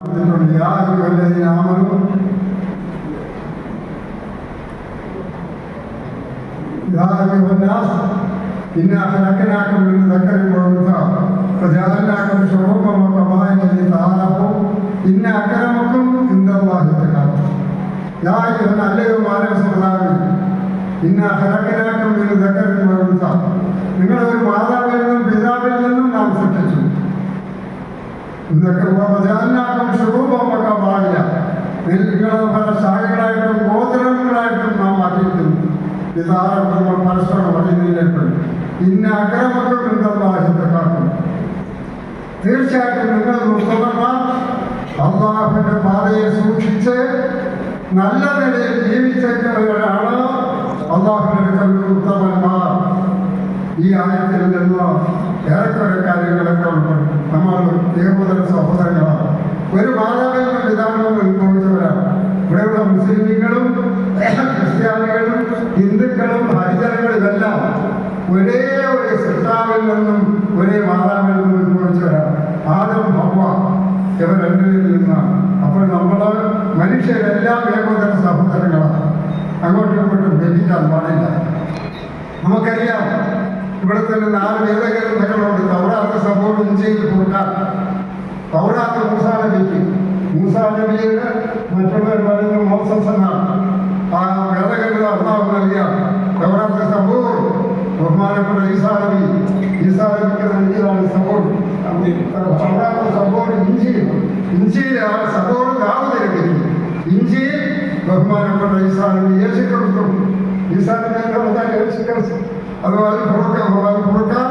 يا أيها الذين آمنوا يا أيها الناس إنا خلقناكم من ذكر وأنثى وجعلناكم شعوبا وقبائل لتعارفوا إن أكرمكم عند الله أتقاكم يا أيها الذين മാനവ സമുദായം ഇന്ന ഖലഖനാക്കും min ذكر وأنثى നിങ്ങൾ ഒരു മാതാവിൽ നിന്നും പിതാവിൽ നിന്നും നാം സൃഷ്ടിച്ചു ശാഖകളായിട്ടും ഗോത്രങ്ങളായിട്ടും നാം മാറ്റിയിരിക്കുന്നു നമ്മൾ പരസ്പരം അറിയുന്നതിലേക്ക് ഇന്ന അക്രമക്കൾ എന്തെന്നാഹിത്തെ കാക്കും തീർച്ചയായിട്ടും നിങ്ങൾ മുസ്ലിമാർ അള്ളാഹുവിന്റെ പാതയെ സൂക്ഷിച്ച് നല്ല നിലയിൽ ജീവിച്ചവരാണ് അള്ളാഹുവിന്റെ കല്ല് ഉത്തമന്മാർ. ഈ ആയത്തിൽ നിന്നുള്ള ഏറെക്കുറെ കാര്യങ്ങളൊക്കെ ഉൾപ്പെടും. നമ്മൾ ഏകോദര സഹോദരങ്ങളാണ്. ഒരു മാതാവിനും പിതാവിനും ഉത്ഭവിച്ചവരാണ് ഇവിടെയുള്ള മുസ്ലിമുകളും ക്രിസ്ത്യാനികളും ഹിന്ദുക്കളും ഹരിജനങ്ങളും ഇതെല്ലാം ഒരേ ഒരു സൃഷ്ടാവിൽ നിന്നും ഒരേ മാതാവിൽ നിന്നും ഉത്ഭവിച്ചവരാണ് ആദ്യം ഭവ ഇവർ രണ്ടുപേരിൽ നിന്നാണ് അപ്പോൾ നമ്മൾ മനുഷ്യരെല്ലാം ഏകോദര സഹോദരങ്ങളാണ്. അങ്ങോട്ടും ഇങ്ങോട്ടും ഭേദിക്കാൻ പാടില്ല. നമുക്കറിയാം ഇവിടെ തന്നെ നാല് വേദഗ്രന്ഥങ്ങളുണ്ട് തൗറാത്ത് സംഭവം ഇഞ്ചയിൽ കൊടുക്കാൻ തൗറാത്ത് മൂസാ നബിക്ക് മൂസാ നബിയുടെ മറ്റുള്ളവർ പറയുന്നത് മോസസ് എന്നാണ് ആ വേദഗ്രന്ഥം അള്ളാഹു നൽകിയ തൗറാത്ത് സംഭവം ബഹുമാനപ്പെട്ട ഈസാ നബി ഈസാ നബിക്ക് നൽകിയതാണ് സംഭവം തൗറാത്ത് സംഭവം ഇഞ്ചിയിൽ ഇഞ്ചിയിൽ ആ സംഭവം ദാവൂദ് നബിക്ക് ഇഞ്ചിയിൽ ബഹുമാനപ്പെട്ട ഈസാ നബി യേശു ക്രിസ്തു ഈസാ നബി കൊടുക്കാൻ യേശു ക്രിസ്തു അതുപോലെ പുറക്കാൻ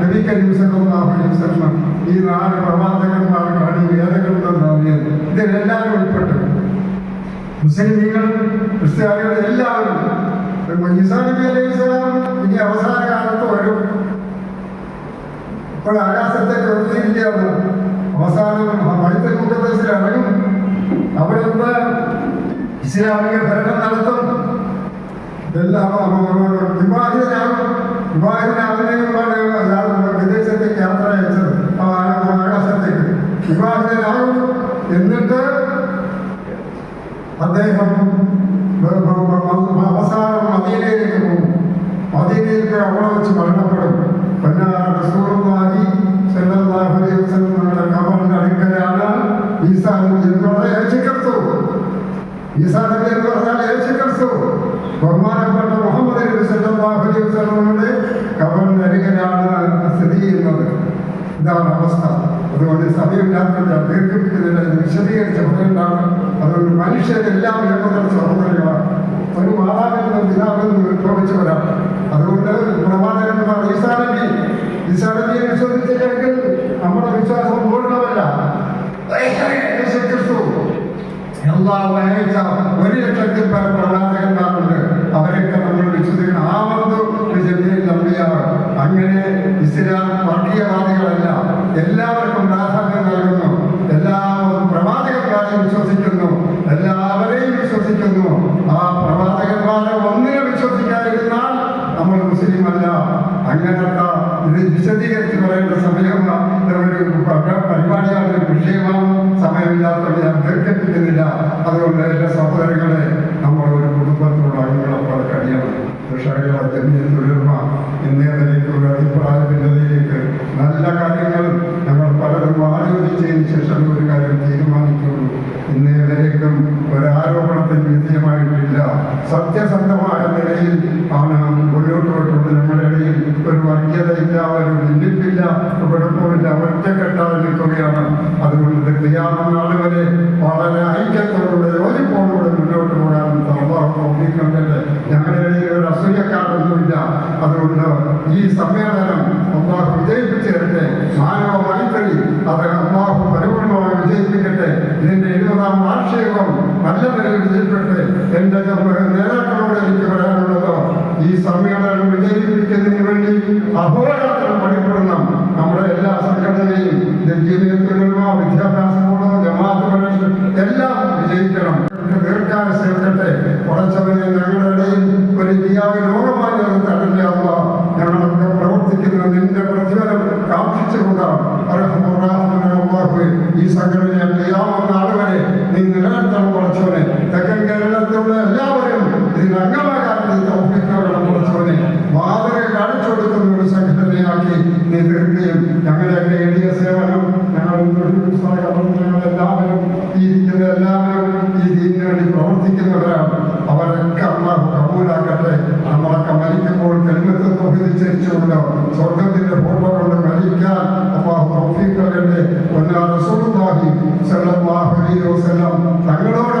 നബി കരീം സല്ലല്ലാഹു അലൈഹി ഈ നാല് ഈ വേദഗ്രന്ഥം നൽകിയത് ഇതിലെല്ലാവരും ഉൾപ്പെട്ടു. മുസ്ലിമീങ്ങളും ക്രിസ്ത്യാനികളും എല്ലാവരും ഇനി അവസാന കാലത്ത് വരും. ഇപ്പോൾ ആകാശത്തെ പ്രവർത്തിക്കുകയാണ് അവസാനം വൈദ്യുതി മുഖത്തിൽ ഇറങ്ങും. അവിടെ നിന്ന് ഇസ്ലാമിക ഭരണം നടത്തും. ഇതെല്ലാം വിവാഹിതനാകും വിവാഹിതനാകുന്നതിനുമാണ് അയാൾ വിദേശത്തേക്ക് യാത്ര അയച്ചത്. ആകാശത്തേക്ക് വിവാഹിതനാകും എന്നിട്ട് അദ്ദേഹം അവസാനം മദീനയിലേക്ക് പോകും. മദീനയിലേക്ക് അവിടെ വെച്ച് മരണപ്പെടും. പിന്നെ റസൂറുമായി അലൈഹി വസല്ലമയുടെ ഖബറിന്റെ അടുക്കലാണ് ഈസാ എന്ന് പറഞ്ഞാൽ യേശുക്രിസ്തു ഈസാ എന്ന് പറഞ്ഞാൽ യേശുക്രിസ്തു ഇതാണ് അവസ്ഥ അതുകൊണ്ട് സമയമില്ലാത്ത ദീർഘിപ്പിക്കുന്നില്ല വിശദീകരിച്ച് പറയേണ്ടതാണ് അതുകൊണ്ട് മനുഷ്യരെല്ലാം ഏകോദര സഹോദരങ്ങളാണ് ഒരു മാതാവിനും പിതാവിനും വിഭവിച്ചവരാണ് അതുകൊണ്ട് പ്രവാചകന്മാർ ഈസാ നബി ഈസാ നബിയെ വിശ്വസിച്ചില്ലെങ്കിൽ നമ്മുടെ വിശ്വാസം പൂർണമല്ല. ഒരു ലക്ഷത്തിൽ പല പ്രവാചകന്മാരുണ്ട്. അവരൊക്കെ നമ്മൾ വിശ്വസിക്കണം. ആമന്തു ജമീൽ നമ്പിയാർ അങ്ങനെ ഇസ്ലാം എല്ലാവർക്കും പ്രാധാന്യം നൽകുന്നു. എല്ലാവരും പ്രവാചകന്മാരെ വിശ്വസിക്കുന്നു. എല്ലാവരെയും വിശ്വസിക്കുന്നു. ആ പ്രവാചകന്മാരെ ഒന്നിനെ വിശ്വസിക്കാതിരുന്നാൽ നമ്മൾ മുസ്ലിം അല്ല അങ്ങനത്തെ ഇത് വിശദീകരിച്ച് പറയേണ്ട സമയം പരിപാടിയാണ് വിഷയമാണ്. സമയമില്ലാത്തത് ഞാൻ ദീർഘിപ്പിക്കുന്നില്ല. അതുകൊണ്ട് എന്റെ സഹോദരങ്ങളെ കുഴപ്പമില്ല ഒറ്റക്കെട്ടായി നിൽക്കുകയാണ്. അതുകൊണ്ട് ക്രിയാമ വരെ വളരെ ഐക്യത്തോടുകൂടെ യോജിപ്പോടുകൂടെ മുന്നോട്ട് പോകാൻ സമ്പാദിക്കുന്നുണ്ട് ഞങ്ങളുടെ ഇടയിൽ ഒരു അസൂയക്കാരൊന്നുമില്ല. അതുകൊണ്ട് ഈ സമ്മേളനം ഒന്നാഹ് വിജയിപ്പിച്ചു മാനവ മൈത്രി അത് ഒന്നാഹ് പരിപൂർണമായി വിജയിപ്പിക്കട്ടെ. ഇതിന്റെ എഴുപതാം വാർഷികം നല്ല നിലയിൽ വിജയിക്കട്ടെ എന്റെ നേതാക്കളോട് എനിക്ക് പറയാനുള്ളത് ഈ സമ്മേളനം വിജയിപ്പിക്കുന്നതിന് വേണ്ടി അഹോരാത്രം പണിപ്പെടണം സംഘടനയും ജനീയത്തിലുള്ള വിദ്യാഭ്യാസ ബോർഡ് ജമാഅത്ത് പരിഷത്ത് എല്ലാം വിജയിക്കണം. ദീർഘകാല സേവക്കട്ടെ കുറച്ചവനെ ഞങ്ങളുടെ ഇടയിൽ ഒരു ദിയാവ് ലോകമായി തടഞ്ഞ ഞങ്ങളൊക്കെ പ്രവർത്തിക്കുന്ന നിന്റെ പ്രതിഫലം കാക്ഷിച്ചുകൊണ്ടാണ്. ഈ സംഘടന ചെയ്യാവുന്ന ആളുകളെ നീ നിലനിർത്തണം കുറച്ചവനെ തെക്കൻ കേരളത്തിലുള്ള എല്ലാവരും ഇതിന് അംഗമാകാൻ തൗഫീഖുകൾ കുറച്ചവനെ മാതൃക കാണിച്ചു കൊടുക്കുന്ന ഒരു സംഘടനയാക്കി നീ തീർക്കുകയും ഞങ്ങളുടെയൊക്കെ എൽ ഡി ഞങ്ങൾ ഞങ്ങളെല്ലാവരും ഈ ഇരിക്കുന്ന എല്ലാവരും ഈ ദീനിന് വേണ്ടി പ്രവർത്തിക്കുന്നവരാണ്. അവരൊക്കെ അള്ളാഹു കബൂലാക്കട്ടെ. നമ്മളൊക്കെ മരിക്കുമ്പോൾ കെൽമത്ത് തൊഹിതിച്ചുകൊണ്ട് സ്വർഗത്തിന്റെ ഫോട്ടോ കൊണ്ട് മരിക്കാൻ അള്ളാഹു തൗഫീഖ് ഒന്നാ റസൂലുള്ളാഹി സ്വല്ലല്ലാഹു അലൈഹി വസല്ലം തങ്ങളോട്